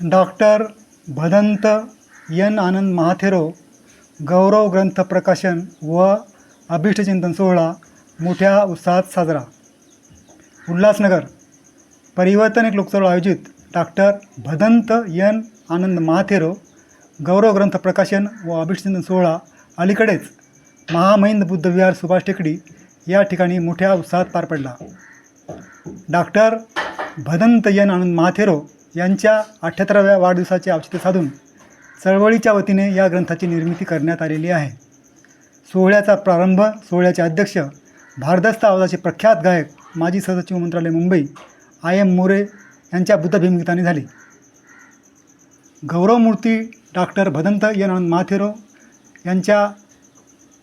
Doctor Bhadant N Anand Mahathero गौरव ग्रंथ प्रकाशन व अभिष्टचिंतन सोहळा मोठ्या उत्साहात साजरा. उल्हासनगर परिवर्तन एक लोकचळवळ आयोजित डॉक्टर भदंत यन आनंद महाथेरो गौरव ग्रंथ प्रकाशन व अभिष्टचिंतन सोहळा अलीकडेच महामहिंद बुद्ध विहार सुभाष टेकडी या ठिकाणी मोठ्या उत्साहात पार पडला. डॉक्टर भदंत यन आनंद महाथेरो यांच्या अठ्ठ्याहत्तराव्या वाढदिवसाचे औचित्य साधून चळवळीच्या वतीने या ग्रंथाची निर्मिती करण्यात आलेली आहे. सोहळ्याचा प्रारंभ सोहळ्याचे अध्यक्ष भारदस्त आवाजाचे प्रख्यात गायक माजी सहसचिव मंत्रालय मुंबई आय एम मोरे यांच्या बुद्धभिमुखताने झाली. गौरवमूर्ती डॉक्टर भदंत एन माथेरो यांच्या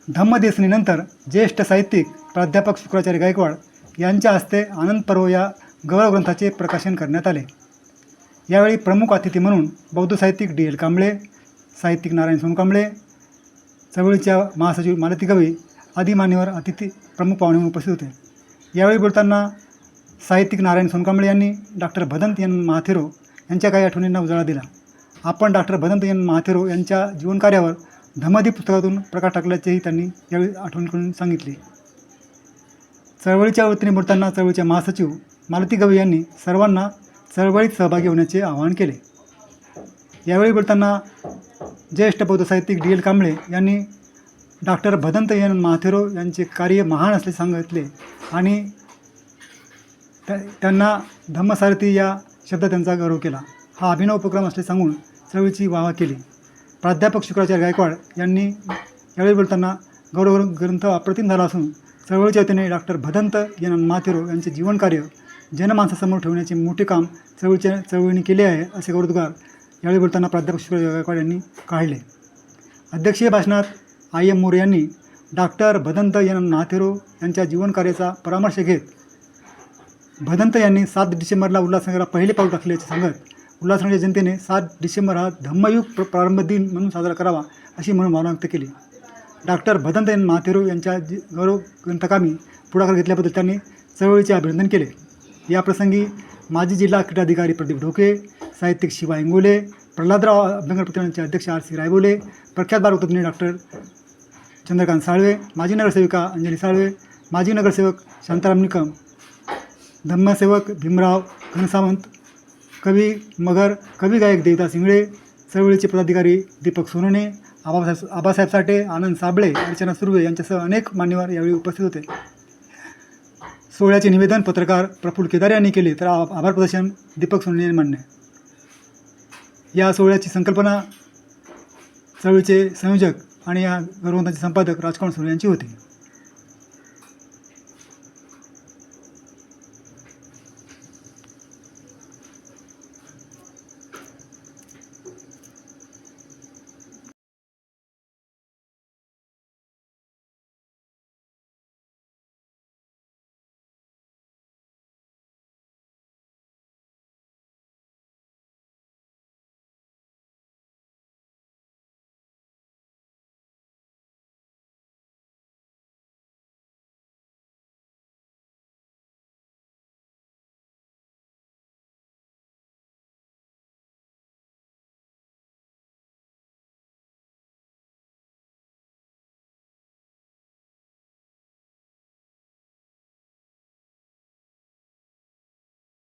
धम्मदेसनीनंतर ज्येष्ठ साहित्यिक प्राध्यापक शुक्राचार्य गायकवाड यांच्या हस्ते आनंद पर्व या गौरव ग्रंथाचे प्रकाशन करण्यात आले. यावेळी प्रमुख अतिथी म्हणून बौद्ध साहित्यिक डी एल कांबळे साहित्यिक नारायण सोनकांबळे चळवळीच्या महासचिव मालती गवई आदी मान्यवर अतिथी प्रमुख पाहुणे म्हणून उपस्थित होते. यावेळी बोलताना साहित्यिक नारायण सोनकांबळे यांनी डॉक्टर भदंत एन महाथेरो यांच्या काही आठवणींना उजाळा दिला. आपण डॉक्टर भदंत एन महाथेरो यांच्या जीवनकार्यावर धम्मदीप पुस्तकातून प्रकाश टाकल्याचेही त्यांनी यावेळी आठवण करून सांगितले. चळवळीच्या वतीने बोलताना चळवळीच्या महासचिव मालती गवई यांनी सर्वांना चळवळीत सहभागी होण्याचे आवाहन केले. यावेळी बोलताना ज्येष्ठ बौद्ध साहित्यिक डी एल कांबळे यांनी डॉक्टर भदंत एन माथेरो यांचे कार्य महान असले सांगितले आणि त्या त्यांना धम्मसारथी या शब्द त्यांचा गौरव केला. हा अभिनव उपक्रम असले सांगून चळवळीची वाह केली. प्राध्यापक शुक्राचार्य गायकवाड यांनी यावेळी बोलताना गौरव ग्रंथ अप्रतिम झाला असून चळवळीच्या वतीने डॉक्टर भदंत एन माथेरो यांचे जीवनकार्य जनमानसासमोर ठेवण्याचे मोठे काम चळवळीच्या चळवळीने केले आहे असे गौरवोद्गार यावेळी बोलताना प्राध्यापक शुक्राचार्य गायकवाड यांनी काढले. अध्यक्षीय भाषणात आय एम मोरे यांनी डॉक्टर भदंत एन नाथेरो यांच्या जीवनकार्याचा परामर्श घेत भदंत यांनी सात डिसेंबरला उल्हासनगरला पहिले पाऊल टाकल्याचे सांगत उल्हासनगरच्या जनतेने सात डिसेंबर हा धम्मयुग प्र प्रारंभ दिन म्हणून साजरा करावा अशी म्हणून भावना व्यक्त केली. डॉक्टर भदंत एन माथेरो यांच्या जी गौरव ग्रंथकामी पुढाकार घेतल्याबद्दल त्यांनी चळवळीचे अभिनंदन केले. या प्रसंगी माजी जिल्हा क्रीडाधिकारी प्रदीप ढोके साहित्यिक शिवा इंगोले प्रल्हादराव अभ्यंकर प्रतिष्ठानचे अध्यक्ष आर सी रायबोले प्रख्यात बालतज्ञ डॉक्टर चंद्रकांत साळवे माजी नगरसेविका अंजली साळवे माजी नगरसेवक शांताराम निकम धम्मसेवक भीमराव घनसावंत कवी मगर कवी गायक देवदास इंगळे चळवळीचे पदाधिकारी दीपक सोनोने आबासाहेब आबासाहेब साठे आनंद साबळे अर्चना सुर्वे यांच्यासह अनेक मान्यवर यावेळी उपस्थित होते. सोहळ्याचे निवेदन पत्रकार प्रफुल्ल केदार यांनी केले तर आभार प्रदर्शन दीपक सोनवणे यांनी मांडणे या सोहळ्याची संकल्पना चळवळीचे संयोजक आणि या गौरवंताचे संपादक राजकारण सोनवणे यांची होती.